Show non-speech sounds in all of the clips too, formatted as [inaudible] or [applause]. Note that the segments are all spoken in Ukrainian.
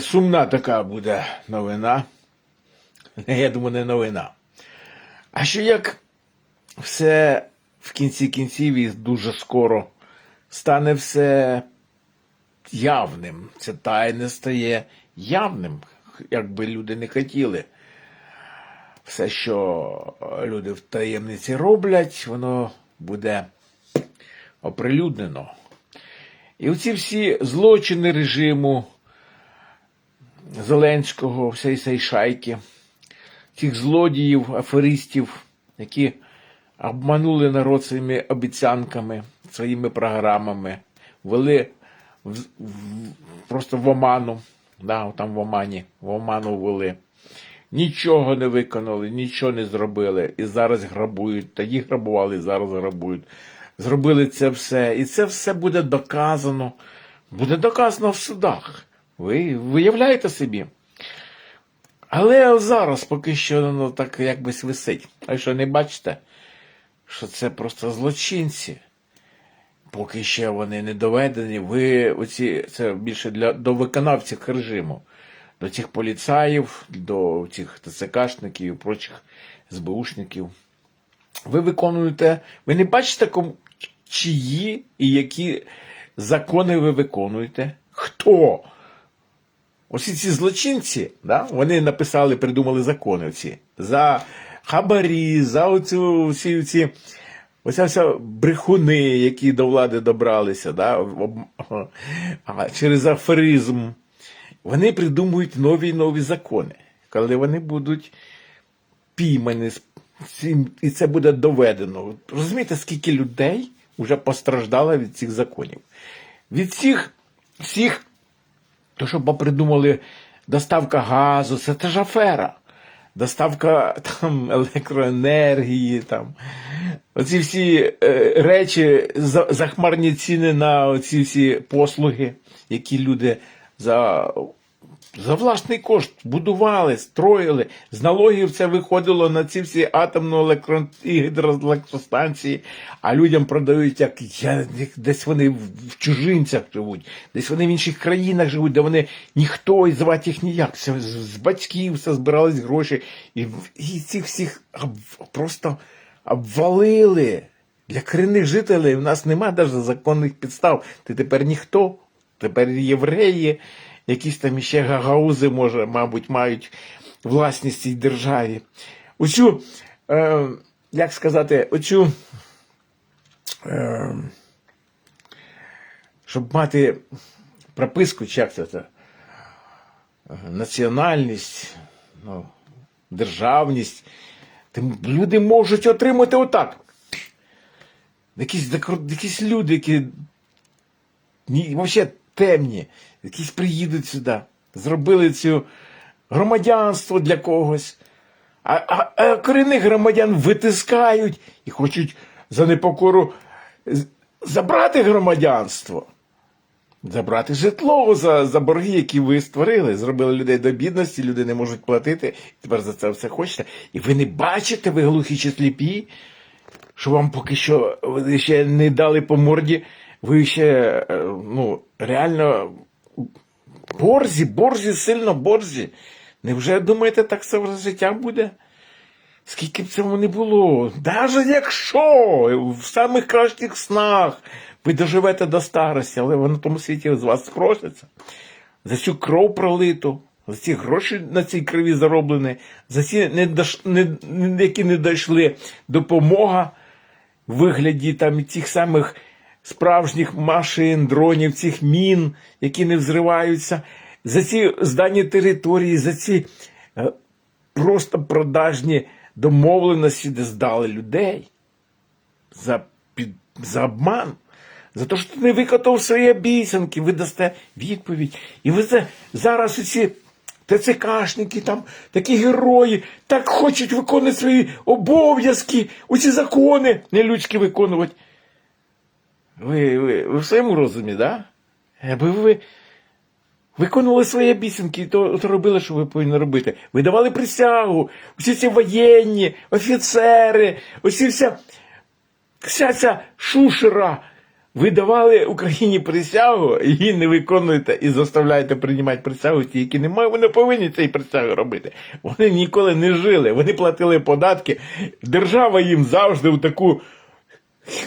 Сумна така буде новина. [laughs] Я думаю, не новина. А що як все в кінці кінців і дуже скоро стане все явним. Це тайне стає явним, як би люди не хотіли. Все, що люди в таємниці роблять, воно буде оприлюднено. І оці всі злочини режиму Зеленського, всієї цієї шайки, цих злодіїв, аферистів, які обманули народ своїми обіцянками, своїми програмами, ввели в, в- просто в оману, да, там в омані, в оману ввели. Нічого не виконали, нічого не зробили. І зараз грабують. Тоді грабували, і зараз грабують. Зробили це все. І це все буде доказано. Буде доказано в судах. Ви виявляєте собі. Але зараз поки що воно так якось висить. А що не бачите, що це просто злочинці. Поки ще вони не доведені. Ви оці, це більше для до виконавців режиму, до цих поліцаїв, до цих ТЦКшників і прочих СБУшників. Ви виконуєте, ви не бачите, чиї і які закони ви виконуєте? Хто? Ось ці злочинці, да, вони написали, придумали закони ці за хабарі, за оцю всі ці. Оця вся брехуни, які до влади добралися, да, через аферизм. Вони придумують нові і нові закони, коли вони будуть піймані і це буде доведено. Розумієте, скільки людей вже постраждало від цих законів? Від цих всіх то, що попридумали доставка газу, це теж афера. Доставка там електроенергії, там. Оці всі е, речі, за, захмарні ціни на оці всі послуги, які люди за, за власний кошт будували, строїли. З налогів це виходило на ці всі атомно і гідроелектростанції, а людям продають, як я, десь вони в чужинцях живуть, десь вони в інших країнах живуть, де вони ніхто і звати їх ніяк. Це з, батьків все збирались гроші. І, і цих всіх просто обвалили. Для корінних жителей в нас немає навіть законних підстав. Ти тепер ніхто. Тепер євреї, якісь там іще гагаузи, може, мабуть, мають власність цій державі. Оцю, е, як сказати, оцю, е, щоб мати прописку, чи як це, національність, ну, державність, люди можуть отримати отак. Якісь, якісь люди, які взагалі темні, якісь приїдуть сюди, зробили цю громадянство для когось. А, а, а корінних громадян витискають і хочуть за непокору забрати громадянство, забрати житло за, за борги, які ви створили, зробили людей до бідності, люди не можуть платити, і тепер за це все хочете. І ви не бачите, ви глухі чи сліпі, що вам поки що ви ще не дали по морді, ви ще е, ну, реально борзі, борзі, сильно борзі. Невже думаєте, так це в життя буде? Скільки б цього не було, навіть якщо в самих кращих снах ви доживете до старості, але на тому світі з вас спроситься за цю кров пролиту, за ці гроші на цій крові зароблені, за ці, не дош... не... які не дійшли допомога в вигляді там тих самих справжніх машин, дронів, цих мін, які не взриваються, за ці здані території, за ці е, просто продажні домовленості, де здали людей за, під, за обман. За те, що ти не викотав свої обіцянки, ви дасте відповідь. І ви це зараз усі ТЦКшники, там, такі герої, так хочуть виконувати свої обов'язки, усі закони нелюдські виконувати. Ви, ви, ви в своєму розумі, да? Аби ви виконували свої обіцянки, то, то робили, що ви повинні робити. Ви давали присягу, усі ці воєнні, офіцери, усі вся, вся ця шушера Ви давали Україні присягу, її не виконуєте і заставляєте приймати присягу ті, які не мають, вони повинні цей присягу робити. Вони ніколи не жили, вони платили податки. Держава їм завжди в таку,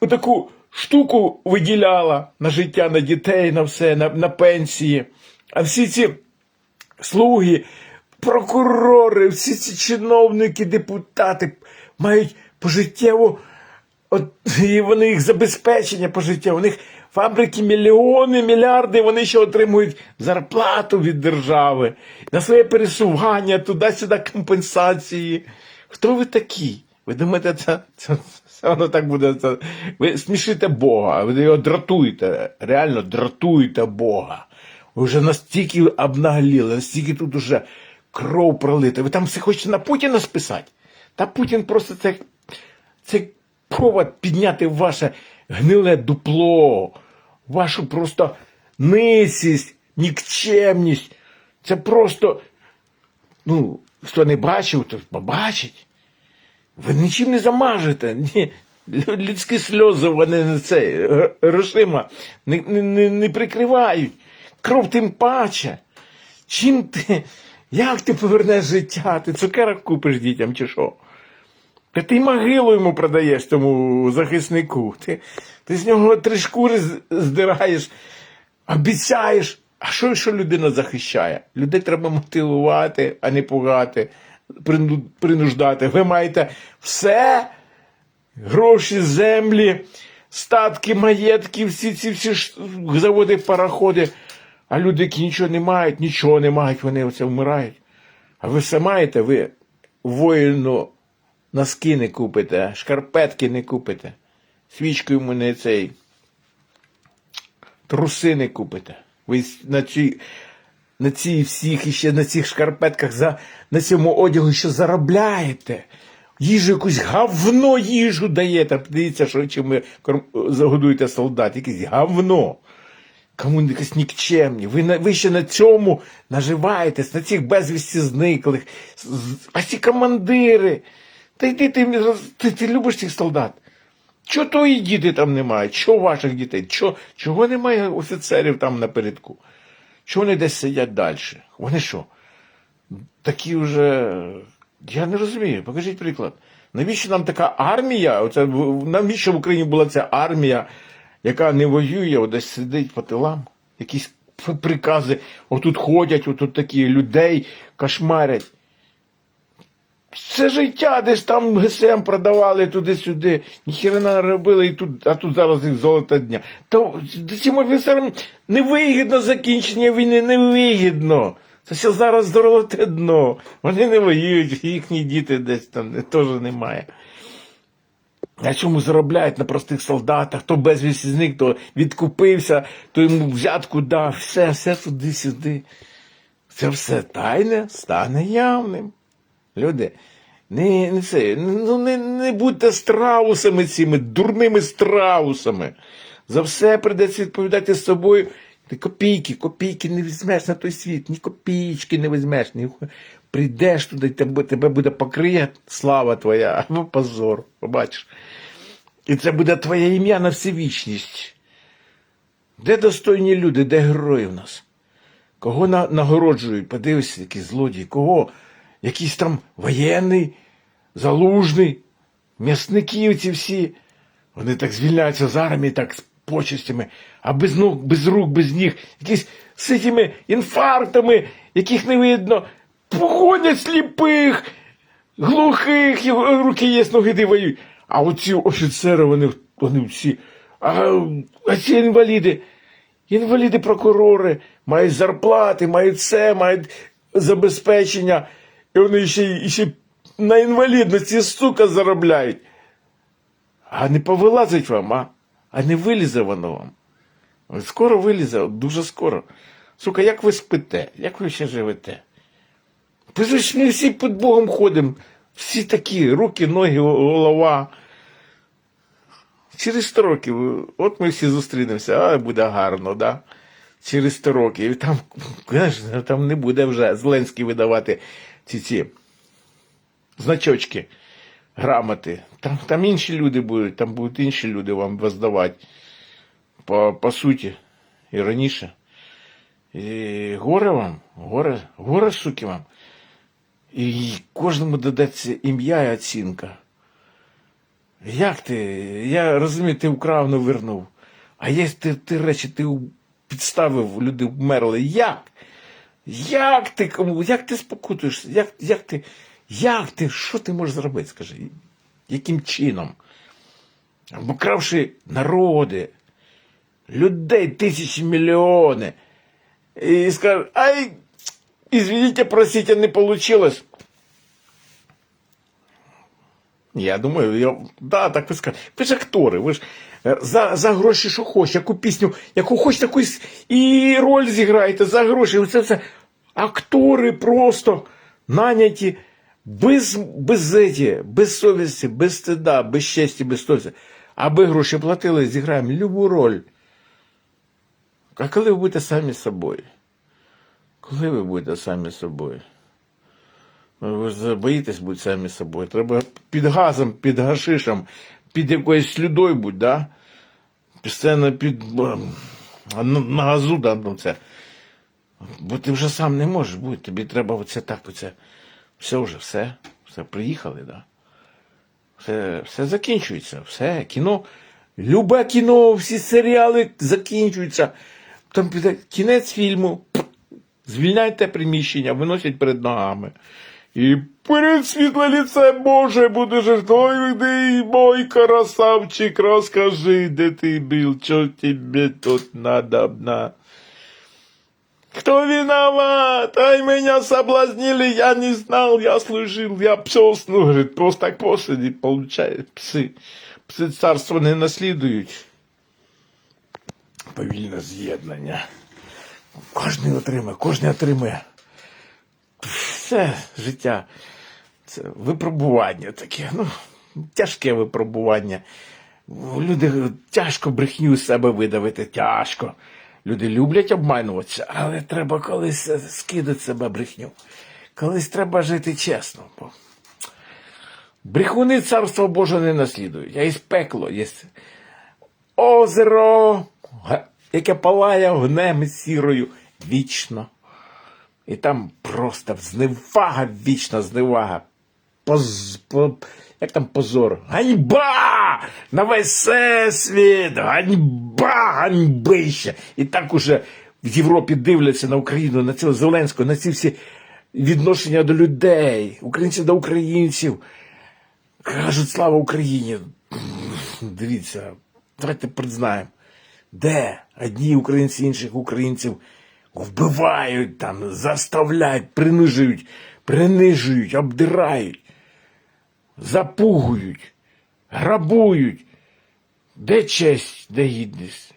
в таку штуку виділяла на життя, на дітей, на все, на, на пенсії. А всі ці слуги, прокурори, всі ці чиновники, депутати мають пожиттєву, от, і вони їх забезпечення пожиттєво. У них фабрики мільйони, мільярди, вони ще отримують зарплату від держави, на своє пересування, туди-сюди компенсації. Хто ви такі? Ви думаєте, це, це [laughs] воно так буде? Ви смішите Бога, ви його дратуєте, реально дратуєте Бога. Ви вже настільки обнагліли, настільки тут уже кров пролита. Ви там все хочете на Путіна списати? Та Путін просто це, це повод підняти ваше гниле дупло, вашу просто низість, нікчемність. Це просто, ну, хто не бачив, то побачить. Ви нічим не замажете. Ні. Людські сльози вони не це грошима не, не, не, прикривають. Кров тим паче. Чим ти? Як ти повернеш життя? Ти цукерок купиш дітям чи що? Та ти могилу йому продаєш тому захиснику. Ти, ти з нього три шкури здираєш, обіцяєш. А що, що людина захищає? Людей треба мотивувати, а не пугати, принуждати. Ви маєте все, гроші, землі, статки, маєтки, всі ці всі заводи, пароходи. А люди, які нічого не мають, нічого не мають, вони оце вмирають. А ви все маєте, ви воїну носки не купите, шкарпетки не купите, свічку йому не цей, труси не купите. Ви на ці, на ці всіх і ще на цих шкарпетках, за, на цьому одягу ще заробляєте. Їжу якусь говно їжу даєте. Подивіться, що чим ви загодуєте солдат, якесь говно. Кому якось нікчемні. Ви, ви ще на цьому наживаєтесь, на цих безвісті зниклих. А ці командири. Та йди ти, ти, ти любиш цих солдат? Чого твої діти там немає? Чого ваших дітей? Чого, чого немає офіцерів там напередку? Чого вони десь сидять далі? Вони що? Такі вже. Я не розумію. Покажіть приклад. Навіщо нам така армія? Оце, навіщо в Україні була ця армія, яка не воює, от десь сидить по тилам? Якісь прикази, отут ходять, отут такі людей кошмарять. Це життя, десь там ГСМ продавали туди-сюди, ніхіра не робили, і тут, а тут зараз їх золота дня. То цим офіцерам невигідно закінчення війни, невигідно. Це ще зараз золоте дно. Вони не воюють, їхні діти десь там теж немає. На чому заробляють на простих солдатах, хто безвісті зник, то відкупився, то йому взятку дав, все, все туди-сюди. Це все тайне стане явним. Люди, не, не це, ну не, не будьте страусами цими, дурними страусами. За все придеться відповідати з собою. Ти копійки, копійки не візьмеш на той світ, ні копійки не візьмеш. Ні... Прийдеш туди, тебе, тебе буде покриє слава твоя, або [laughs] позор, побачиш. І це буде твоє ім'я на всю вічність. Де достойні люди, де герої в нас? Кого на, нагороджують? Подивися, який злодій, кого? Якийсь там воєнний, залужний, м'ясники ці всі. Вони так звільняються з армії, так з почестями, а без ног, без рук, без ніг, якісь з цими інфарктами, яких не видно, походять сліпих, глухих, руки є, ноги не воюють. А оці офіцери, вони, вони всі, а, а ці інваліди, інваліди прокурори мають зарплати, мають це, мають забезпечення, і вони ще, ще на інвалідності, сука, заробляють. А не повилазить вам, а? А не вилізе воно вам. Скоро вилізе, дуже скоро. Сука, як ви спите? Як ви ще живете? Ви ж ми всі під Богом ходимо. Всі такі, руки, ноги, голова. Через 100 років, от ми всі зустрінемося, а буде гарно, да? Через 100 років. І там, [laughs] там не буде вже Зеленський видавати ці ці значочки, грамоти. Там, там інші люди будуть, там будуть інші люди вам воздавати. по, по суті, і раніше. І горе вам, горе, горе суки вам. І кожному дадеться ім'я і оцінка. Як ти? Я розумію, ти вкрав, не вернув. А є ти, ти речі, ти підставив, люди вмерли. Як? Як ти кому? Як ти спокутуєшся? Як, як ти? Як ти? Що ти можеш зробити? Скажи? Яким чином? Обкравши народи, людей тисячі мільйони. І скажеш, ай, извините, простите, не получилось. Я думаю, я, да, так ви скажете. Ви ж актори, ви ж за, за гроші, що хочеш, яку пісню, яку хочеш, таку і роль зіграєте за гроші. Оце все актори просто наняті без, без, еті, без совісті, без стида, без честі, без совісті. Аби гроші платили, зіграємо любу роль. А коли ви будете самі собою? Коли ви будете самі собою? Ви боїтесь бути самі собою. Треба під газом, під гашишем, під якоюсь слюдою будь, да? Постійно під на, газу, да, ну це. Бо ти вже сам не можеш бути. Тобі треба оце так, оце. Все вже, все. Все, приїхали, да. Все, все закінчується, все, кіно. Любе кіно, всі серіали закінчуються. Там кінець фільму. Звільняйте приміщення, виносять перед ногами. І перед світле ліце Боже будеш ой, ти мой красавчик, розкажи, де ти був, що тобі тут надобно. Кто виноват? Ай, меня соблазнили, я не знал, я служил, я пес, ну, говорит, просто так посади, получает, пси. Пси царство не наслідують. Повільне з'єднання. Кожен отримає, кожен отримає. Все життя. Це випробування таке. Ну, тяжке випробування. Люди тяжко брехню з себе видавити, тяжко. Люди люблять обмануватися, але треба колись скидати себе брехню. Колись треба жити чесно. Бо брехуни царство Боже не наслідують. А є пекло, є озеро, яке палає огнем сірою вічно. І там просто зневага, вічна зневага. Поз, по, як там позор? Ганьба! На весь всесвіт! Ганьба! Ганьбище! І так уже в Європі дивляться на Україну, на цього Зеленського, на ці всі відношення до людей, українців до українців. Кажуть, слава Україні. Дивіться, давайте признаємо, де одні українці інших українців вбивають там, заставляють, принижують, принижують, обдирають, запугують, грабують. Де честь, де гідність?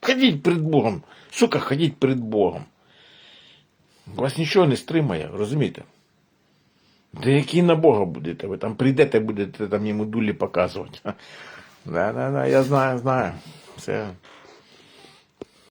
Ходіть перед Богом, сука, ходіть перед Богом. Вас нічого не стримає, розумієте? Да який на Бога будете? Ви там прийдете, будете там йому дулі показувати. Да, да, да, я знаю, знаю. Це